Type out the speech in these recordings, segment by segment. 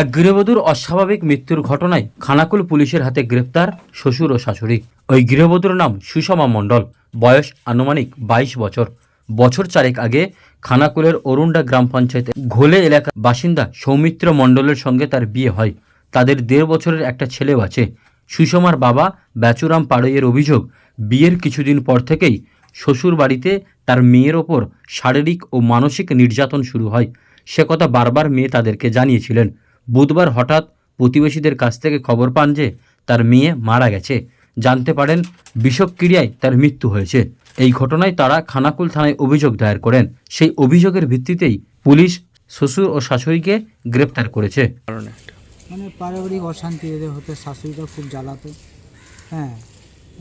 এক গৃহবধূর অস্বাভাবিক মৃত্যুর ঘটনায় খানাকুল পুলিশের হাতে গ্রেপ্তার শ্বশুর ও শাশুড়ি। ওই গৃহবধূর নাম সুষমা মণ্ডল। বয়স আনুমানিক বাইশ বছর। বছর চারেক আগে খানাকুলের অরুণ্ডা গ্রাম পঞ্চায়েতে ঘোলে এলাকার বাসিন্দা সৌমিত্র মণ্ডলের সঙ্গে তার বিয়ে হয়। তাদের দেড় বছরের একটা ছেলেও আছে। সুষমার বাবা ব্যাচুরাম পাড়ইয়ের অভিযোগ, বিয়ের কিছুদিন পর থেকেই শ্বশুর বাড়িতে তার মেয়ের ওপর শারীরিক ও মানসিক নির্যাতন শুরু হয়। সে কথা বারবার মেয়ে তাদেরকে জানিয়েছিলেন। বুধবার হঠাৎ প্রতিবেশীদের কাছ থেকে খবর পান যে তার মেয়ে মারা গেছে। জানতে পারেন বিষক্রিয়ায় তার মৃত্যু হয়েছে। এই ঘটনায় তারা খানাকুল থানায় অভিযোগ দায়ের করেন। সেই অভিযোগের ভিত্তিতেই পুলিশ শ্বশুর ও শাশুড়িকে গ্রেপ্তার করেছে। মানে পারিবারিক অশান্তি এদের হতে, শাশুড়িটা খুব জ্বালাতো হ্যাঁ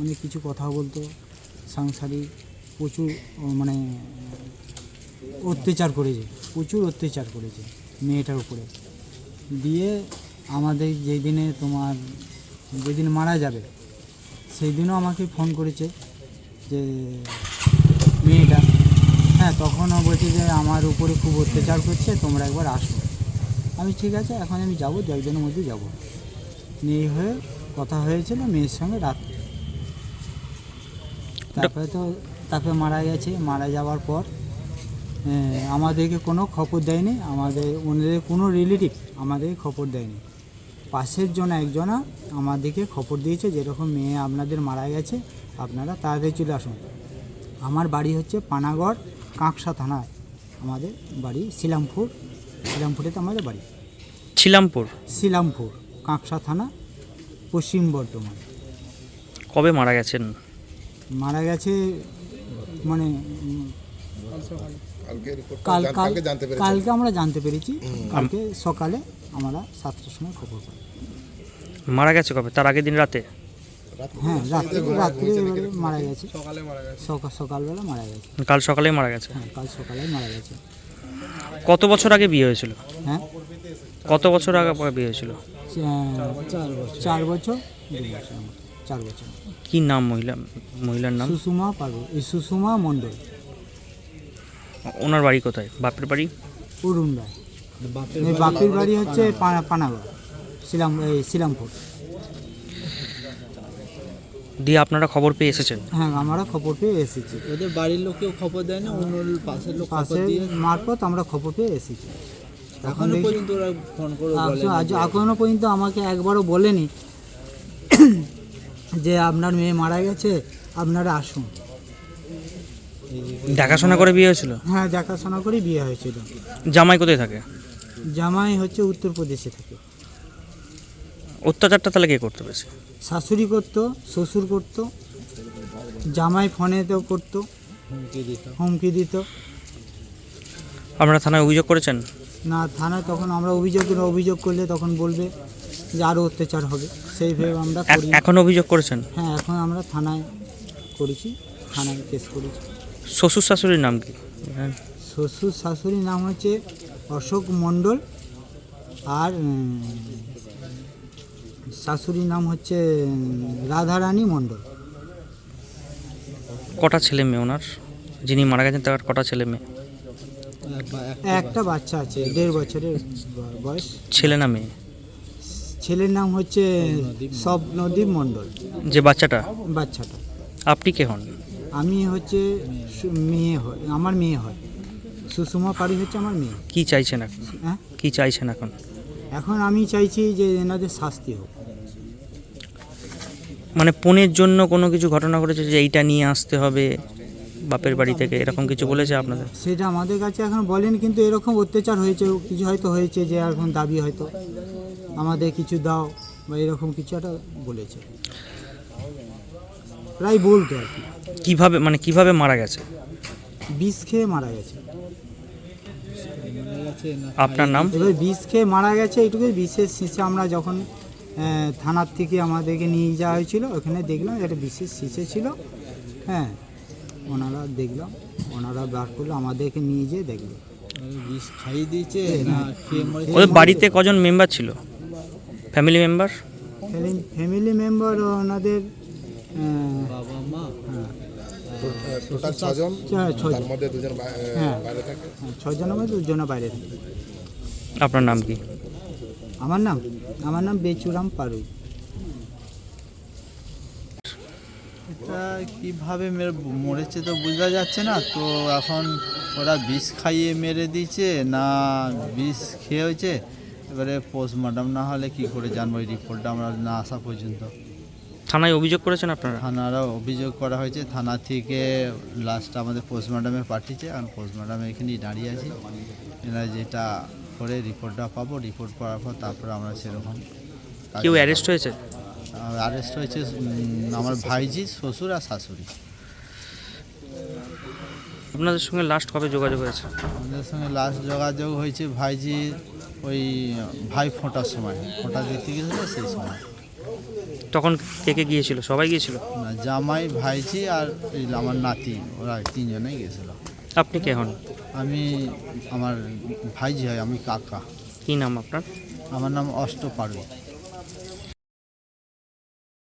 অনেক কিছু কথা বলতো, সাংসারিক প্রচুর মানে অত্যাচার করেছে, প্রচুর অত্যাচার করেছে মেয়েটার উপরে। দিয়ে আমাদের যেই দিনে তোমার যেদিন মারা যাবে সেই দিনও আমাকে ফোন করেছে যে মেয়েটা হ্যাঁ তখনও বলছে যে আমার উপরে খুব অত্যাচার করছে তোমরা একবার আসো। আমি ঠিক আছে এখন আমি যাব দু একদিনের মধ্যে যাব। মেয়ে হয়ে কথা হয়েছিল মেয়ের সঙ্গে রাত্রে তারপরে তো তারপরে মারা গেছে মারা যাওয়ার পর আমাদেরকে কোনো খবর দেয়নি আমাদের ওনাদের কোনো রিলেটিভ আমাদেরকে খবর দেয়নি। পাশের জন একজনা আমাদেরকে খবর দিয়েছে যেরকম মেয়ে আপনাদের মারা গেছে আপনারা তাড়াতাড়ি চলে আসুন। আমার বাড়ি হচ্ছে পানাগড় কাঁকসা থানায় আমাদের বাড়ি শিলামপুর শিলামপুরে তো আমাদের বাড়ি। ছিলামপুর শিলামপুর কাঁকসা থানা পশ্চিম বর্ধমান। কবে মারা গেছেন? মারা গেছে মানে কালকে আমরা জানতে পেরেছি। কালকে সকালে আমরা সাতটার সময় খবর পাই। মারা গেছে কবে? তার আগের দিন রাতে? হ্যাঁ রাত্রে রাত্রে মারা গেছে। সকাল সকালবেলা মারা গেছে। কাল সকালেই মারা গেছে? হ্যাঁ কাল সকালে মারা গেছে। কত বছর আগে বিয়ে হয়েছিল? হ্যাঁ? কত বছর আগে বিয়ে হয়েছিল? চার বছর। চার বছর? দু চার বছর। কি নাম মহিলা মহিলার নাম? সুষমা পারব এই সুষমা মণ্ডল। ওনার বাড়ি কোথায়? বাপের বাড়ি? অরুণ রায় এই বাড়ি হচ্ছে পানাগড় শিলাম শিলামপুর। দিয়ে আপনারা খবর পেয়ে এসেছেন? হ্যাঁ আমরা খবর পেয়ে এসেছি। ওদের বাড়ির লোকেও খবর দেয় না অন্য পাশের লোক খবর পাশে মারফত আমরা খবর পেয়ে এসেছি। এখনও পর্যন্ত ওরা ফোন করে আজ- আজ এখনও পর্যন্ত আমাকে একবারও বলেনি যে আপনার মেয়ে মারা গেছে আপনারা আসুন। দেখাশোনা করে বিয়ে হয়েছিল? হ্যাঁ দেখাশোনা করে বিয়ে হয়েছিল। জামাই কোথায় থাকে? জামাই হচ্ছে উত্তরপ্রদেশে থাকে। অত্যাচারটা তাহলে কে করতে পেরেছে শাশুড়ি করতো শ্বশুর করতো জামাই ফোনেতেও করতো হুমকি দিত। আপনারা থানায় অভিযোগ করেছেন? না থানায় তখন আমরা অভিযোগ অভিযোগ করলে তখন বলবে যে আরও অত্যাচার হবে। সেই ভেবে আমরা এখন অভিযোগ করেছেন? হ্যাঁ এখন আমরা থানায় করেছি থানায় কেস করেছি। শ্বশুর শাশুড়ির নাম কি? হ্যাঁ। শ্বশুর শাশুড়ির নাম হচ্ছে অশোক মণ্ডল আর শাশুড়ির নাম হচ্ছে রাধারানী মণ্ডল। কটা ছেলে মেয়ে ওনার? যিনি মারা গেছেন তার কটা ছেলে মেয়ে? একটা বাচ্চা আছে দেড় বছরের বয়স। ছেলে না মেয়ে? ছেলের নাম হচ্ছে স্বপ্নদীপ মণ্ডল। যে বাচ্চাটা? বাচ্চাটা। আপনি কে হন? আমি হচ্ছে মেয়ে হয় আমার মেয়ে হয়। সুষমা পাড়ি হচ্ছে আমার মেয়ে। কি চাইছেন এখন? হ্যাঁ? কি চাইছেন এখন? এখন আমি চাইছি যে এনাদের শাস্তি হোক। মানে পণের জন্য কোনো কিছু ঘটনা ঘটেছে যে এইটা নিয়ে আসতে হবে বাপের বাড়ি থেকে এরকম কিছু বলেছে আপনাদের? সেটা আমাদের কাছে এখন বলেন কিন্তু এরকম অত্যাচার হয়েছে কিছু হয়তো হয়েছে যে এখন দাবি হয়তো। আমাদের কিছু দাও বা এরকম কিছু একটা বলেছে। প্রায় বলতো আর কি। কীভাবে মানে কীভাবে মারা গেছে? বিষ খেয়ে মারা গেছে। আপনার নাম? এবার বিষ খেয়ে মারা গেছে এইটুকুই বিশেষ শীষে আমরা যখন থানার থেকে আমাদেরকে নিয়ে যাওয়া হয়েছিল ওখানে দেখলাম একটা বিশেষ শীষে ছিল। হ্যাঁ ওনারা দেখলাম ওনারা বার করল আমাদেরকে নিয়ে যেয়ে দেখল। বিষ খাইয়ে দিয়েছে না ওদের বাড়িতে কজন মেম্বার ছিল? ফ্যামিলি মেম্বার ফ্যামিলি মেম্বার ওনাদের বাবা মা। হ্যাঁ, টোটাল ছজন তার মধ্যে দুজন হ্যাঁ। বাইরে থাকে? হ্যাঁ, ছজনের মধ্যে দুজনের বাইরে থাকে। আপনার নাম কি? আমার নাম আমার নাম বেচুরাম পারুই। এটা কীভাবে মেরে মরেছে তো বোঝা যাচ্ছে না তো এখন ওরা বিষ খাইয়ে মেরে দিয়েছে না বিষ খেয়ে হয়েছে এবারে পোস্টমর্টম না হলে কি করে জানব এই রিপোর্টটা? আমরা না আসা পর্যন্ত। থানায় অভিযোগ করেছেন আপনারা? থানারও অভিযোগ করা হয়েছে। থানা থেকে লাস্ট আমাদের পোস্টমর্টমে পাঠিয়েছে এখন পোস্টমর্টমে এখানেই দাঁড়িয়ে আছি। এরা যেটা করে রিপোর্টটা পাবো। রিপোর্ট পাওয়ার পর তারপরে আমরা সেরকম কেউ। অ্যারেস্ট হয়েছে? অ্যারেস্ট হয়েছে আমার ভাইজি শ্বশুর আর শাশুড়ি। আপনাদের সঙ্গে লাস্ট কবে যোগাযোগ হয়েছে? আমাদের সঙ্গে লাস্ট যোগাযোগ হয়েছে ভাইজি ওই ভাই ফোঁটার সময়। ফোঁটা দিতে গেছিল সেই সময়। তখন কে কে গিয়েছিল? সবাই গিয়েছিল? না জামাই ভাইজি আর এই আমার নাতি ওরা তিনজনেই গিয়েছিল। আপনি কে হন? আমি আমার ভাইজি হয় আমি কাকা। কি নাম আপনার? আমার নাম অষ্ট পাড়ুই